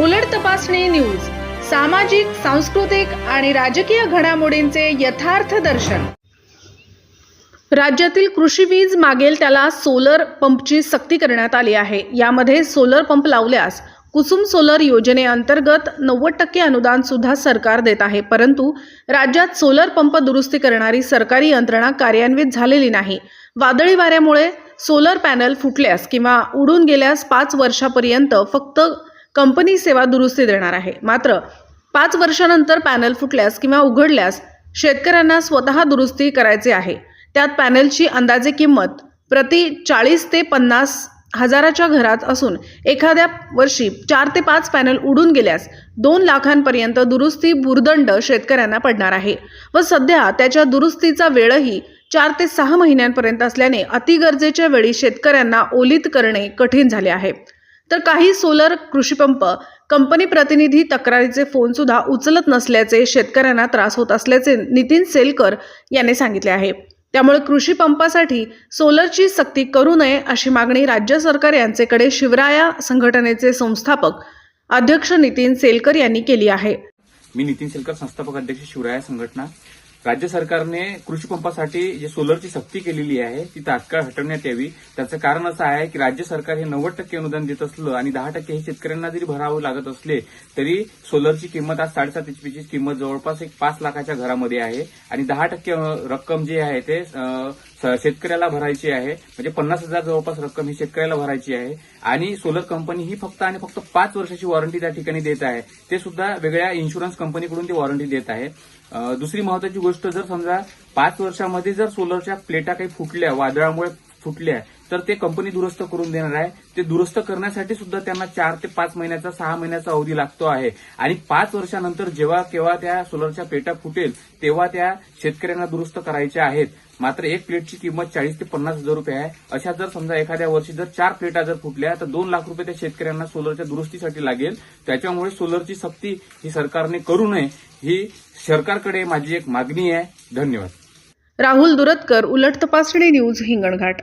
उलट तपासणी न्यूज सामाजिक सांस्कृतिक आणि राजकीय घडामोडींचे यथार्थ दर्शन. राज्यातील कृषी वीज मागेल त्याला सोलर पंपची सक्ती करण्यात आली आहे. यामध्ये सोलर पंप लावल्यास कुसुम सोलर योजनेअंतर्गत नव्वद टक्के अनुदान सुद्धा सरकार देत आहे. परंतु राज्यात सोलर पंप दुरुस्ती करणारी सरकारी यंत्रणा कार्यान्वित झालेली नाही. वादळी वाऱ्यामुळे सोलर पॅनल फुटल्यास किंवा उडून गेल्यास पाच वर्षापर्यंत फक्त कंपनी सेवा दुरुस्ती देणार आहे. मात्र पाच वर्षानंतर पॅनल फुटल्यास किंवा उघडल्यास शेतकऱ्यांना स्वतः दुरुस्ती करायचे आहे. त्यात पॅनलची अंदाजे किंमत प्रति चाळीस ते पन्नास हजाराच्या घरात असून एखाद्या वर्षी चार ते पाच पॅनल उडून गेल्यास दोन लाखांपर्यंत दुरुस्ती भुर्दंड शेतकऱ्यांना पडणार आहे व सध्या त्याच्या दुरुस्तीचा वेळही चार ते सहा महिन्यांपर्यंत असल्याने अतिगरजेच्या वेळी शेतकऱ्यांना ओलीत करणे कठीण झाले आहे. तर काही सोलर कृषीपंप कंपनी प्रतिनिधी तक्रारीचे फोन सुद्धा उचलत नसल्याचे शेतकऱ्यांना त्रास होत असल्याचे नितीन सेलकर यांनी सांगितले आहे. त्यामुळे कृषी पंपासाठी सोलरची सक्ती करू नये अशी मागणी राज्य सरकार यांचेकडे शिवराया संघटनेचे संस्थापक अध्यक्ष नितीन सेलकर यांनी केली आहे. मी नितीन सेलकर संस्थापक अध्यक्ष शिवराया संघटना. राज्य सरकारने कृषी पंपासाठी जे सोलरची सक्ती केलेली आहे ती तात्काळ हटवण्यात यावी. त्याचं कारण असं आहे की राज्य सरकार हे नव्वद टक्के अनुदान देत असलं आणि दहा टक्के हे शेतकऱ्यांना जरी भरावं लागत असले तरी सोलरची किंमत आज साडेसात एचपीची किंमत जवळपास एक पाच लाखाच्या घरामध्ये आहे. आणि दहा टक्के रक्कम जी आहे ते शेतकऱ्याला भरायची आहे. म्हणजे पन्नास हजार जवळपास रक्कम ही शेतकऱ्याला भरायची आहे. आणि सोलर कंपनी ही फक्त आणि फक्त पाच वर्षाची वॉरंटी त्या ठिकाणी देत आहे. ते सुद्धा वेगळ्या इन्शुरन्स कंपनीकडून ती वॉरंटी देत आहे. दुसरी महत्वाची गोष्ट जर समजा पाच वर्षामध्ये जर सोलरच्या प्लेटा काही फुटल्या वादळामुळे फुटले आहे. तर ते कंपनी दुरुस्त करून देणार आहे. ते दुरुस्त करण्यासाठी सुद्धा त्यांना चार ते पाच महिन्याचा सहा महिन्याचा अवधी लागतो आहे. आणि पाच वर्षानंतर जेव्हा केव्हा त्या सोलरच्या प्लेटा फुटेल तेव्हा त्या शेतकऱ्यांना दुरुस्त करायच्या आहेत. मात्र एक प्लेटची किंमत चाळीस ते पन्नास हजार रुपये आहे. अशा जर समजा एखाद्या वर्षी जर चार प्लेटा जर फुटल्या तर दोन लाख रुपये त्या शेतकऱ्यांना सोलरच्या दुरुस्तीसाठी लागेल. त्याच्यामुळे सोलरची सक्ती ही सरकारने करू नये. ही सरकारकडे माझी एक मागणी आहे. धन्यवाद. राहुल दुरतकर उलट तपासणी न्यूज हिंगणघाट.